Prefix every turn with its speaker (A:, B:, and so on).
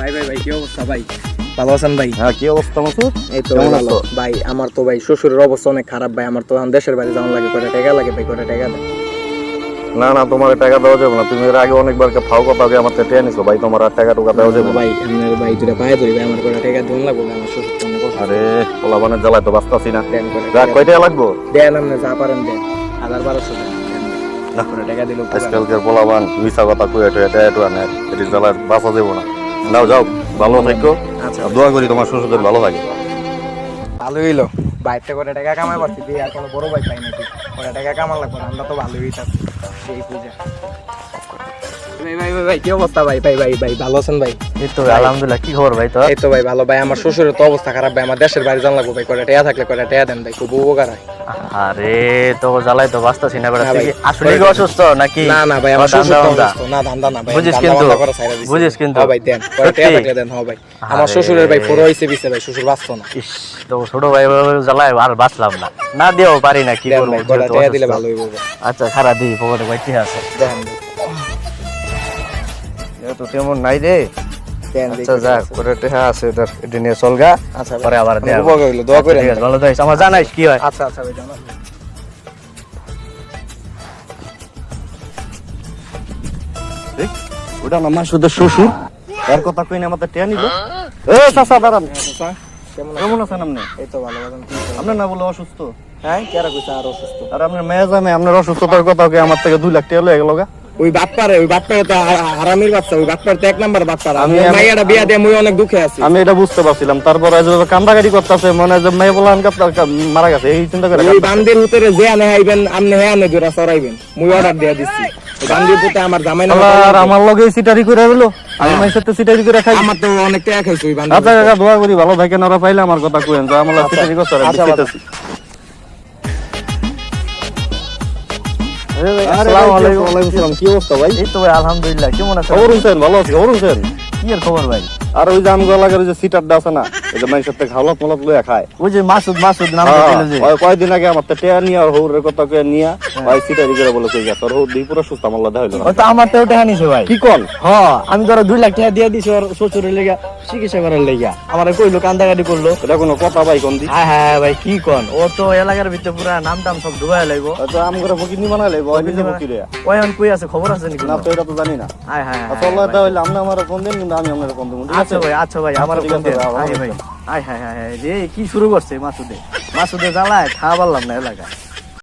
A: ভাই ভাই ভাই কি অবস্থা ভাই ভালো আছেন ভাই
B: হ্যাঁ কি অবস্থা মাসুদ
A: এই তো ভালো ভাই আমার তো ভাই শ্বশুরের অবস্থা অনেক খারাপ ভাই আমার তো এখন দেশের বাড়ি যাওয়ার লাগে কয়টা টাকা লাগে ভাই কয়টা টাকা দেয়
B: না না তোমার টাকা দেওয়া যাবে না তুমি এর আগে অনেকবার ফাও কথা দিয়ে আমার থেকে নিছো ভাই তোমার আর টাকা টুকা দেওয়া যাবে
A: ভাই আপনার ভাই দুটা পায়ে ধরি ভাই আমার কয়টা টাকা দিন লাগবে ভাই, আমার শ্বশুর তো অনেক অসুস্থ।
B: আরে পোলাবানের জ্বালায় তো বাঁচতাছি না
A: কয়টা টাকা।
B: কয় টাকা লাগবো
A: দেন আপনি যা পারেন দেন হাজার বারোশো দেন
B: না।
A: কয়টা টাকা দিল
B: আজকালকার পোলাবান মিশা কথা কই এটা এটা এটা আনে এটি জ্বালায় বাঁচা যাব না নাও যাও ভালো থাকো।
A: আচ্ছা।
B: দোয়া করি তোমার শ্বশুরদের ভালো থাকে।
A: ভালো হইল। বাইরটা করে টাকা কামাই পারছি দিয়ে আর কোনো বড় ভাই পাই নাকি করে টাকা কামাল লাগবে আমরা তো ভালোই থাকি সেই পূজা। ভাই ভাই ভাই ভাই কি অবস্থা ভাই ভাই ভাই ভাই ভালো আছেন ভাই
C: এই তো আলহামদুলিল্লাহ কি খবর ভাই
A: এই তো ভাই ভালো ভাই আমার শ্বশুরের তো অবস্থা খারাপ ভাই আমার দেশের বাড়ি জান লাগবে ভাই কয়টা টাকা থাকলে দেন ভাই খুব উপকার হয়
C: আরে তো জ্বালাই তো বাঁচতাছি না বেড়া তুই আসলে কি অসুস্থ নাকি
A: না না ভাই আমার শ্বশুর তো অসুস্থ। না ধান্দা না ভাই
C: বুঝিস কিন্তু?
A: বান্দা করা ছাইড়া দিছি।
C: বুঝিস কিন্তু?
A: ভাই দেন কয়টা টাকা থাকলে দেন হ্যাঁ ভাই আমার
C: আরে।
A: শ্বশুরের ভাই ফোরো হইছে বিছে ভাই শ্বশুর বাঁচতো না
C: তো ছোট ভাই জ্বালায় আর বাঁচলাম না না দিয়েও পারি না কি করব।
A: দিলে ভালো হইব
C: আচ্ছা খারাপ দিই পকেটে ভাই ঠিক আছে
A: দেন।
C: তো তেমন নাই রে। আচ্ছা
A: দেখি
C: করে টেহা আছে। তোর এটা নিয়ে চলগা
A: আচ্ছা
C: পরে আবার দেয়া
A: দোয়া
C: আচ্ছা। ভালো থাকিস। আমার জানাইস কি হয়।
A: আচ্ছা আচ্ছা ভাই জানান।
B: ওটা না মাসুদের শ্বশুর? এর কথা কই না আমাদের টেয়া নিল। এ চাচা দাঁড়ান।
A: কেমন আছেন?
B: আপনি?
A: এই তো ভালো আছেন
B: আপনি না বলে অসুস্থ?
A: হ্যাঁ কেরা কইছে আর অসুস্থ।
B: আর আপনার মেয়ে জানে আপনার অসুস্থতার কথা কি আমার থেকে দুই লাখ টাকা লয়ে গেল গা?
A: ওই বাটপারে ওই বাটপারে তো হারামির বাচ্চা ওই বাটপারে তো এক নাম্বার বাটপার আমি মাইয়াটা বিয়া দিয়ে মুই অনেক দুঃখে আছি।
B: আমি এটা বুঝতে পারছিলাম। তারপর যেভাবে কান্দাকাটি করতেছে মনে হয় যে মেয়ে বলে আনকা মারা গেছে এই চিন্তা করে
A: ওই বান্দির ভিতরে যে আনে হাইবেন আপনি হে আনে জোড়া সরাইবেন মুই অর্ডার দিয়া ওই বান্দির ভিতরে আমার জামাই না
B: আর আমার লগে সিটারি করে দিল আমি মাইর সাথে সিটারি করে খাই।
A: আমার তো অনেক টাকা খাইছে ওই বান্দির
B: আচ্ছা কাকা দোয়া করি ভালো থাকেন ওরা পাইলে আমার কথা কইেন যে আমার সিটারি করতে
A: আচ্ছা,
C: আসসালামু আলাইকুম।
B: আসসালাম কি অবস্থা ভাই
C: এই তো ভাই আলহামদুলিল্লাহ কেমন আছেন
B: খবর শুনছেন ভালো আছি খবর শুনছেন
C: কি এর খবর ভাই
B: আর ওই যে আমগো লাগার যে সিটারটা আছে না ওই যে মাইর সাথে হাওলাত মালাত লইয়া খায়।
C: ওই যে মাসুদ মাসুদ নাম
B: হ্যাঁ,
C: দিল যে।
B: ওই কয়দিন আগে আমার তো টেয়া নিয়ে আর হৌরের কথা কয়ে নিয়ে ওই সিটারি করে বলে কই গেছে আর হৌর দিয়ে পুরো সুস্থ আমার লাদা হইল না।
C: তো আমার তো টাকা নিছে ভাই।
B: কি কোন
C: হ্যাঁ আমি ধরো দুই লাখ টাকা দিয়ে দিছি ওর শ্বশুরের লেগা চিকিৎসা করার লেগা। আমার কইলো কান্দাকাটি করল।
B: এটা কোনো কথা ভাই কোন দি?
C: হ্যাঁ হ্যাঁ ভাই কি কন? ও তো এলাকার ভিতরে পুরা নাম টাম সব ডুবাই লাগব
B: হয়তো আম করে ফকির নি বানাইলে ওই নিজে ফকির
C: ওই এখন কই আছে খবর আছে নাকি
B: না তো এটা তো জানি না।
C: হ্যাঁ হ্যাঁ
B: আচ্ছা আল্লাহ হইলে আমরা আমার কোন দিন কিন্তু আমি আপনার কোন দিন
C: আচ্ছা ভাই আচ্ছা ভাই আমার
B: ঠিক আছে,
C: ভাই হ্যাঁ হ্যাঁ হ্যাঁ রে কি শুরু করছে মাসুদে? মাসুদে জ্বালায় খাওয়া পারলাম না এলাকা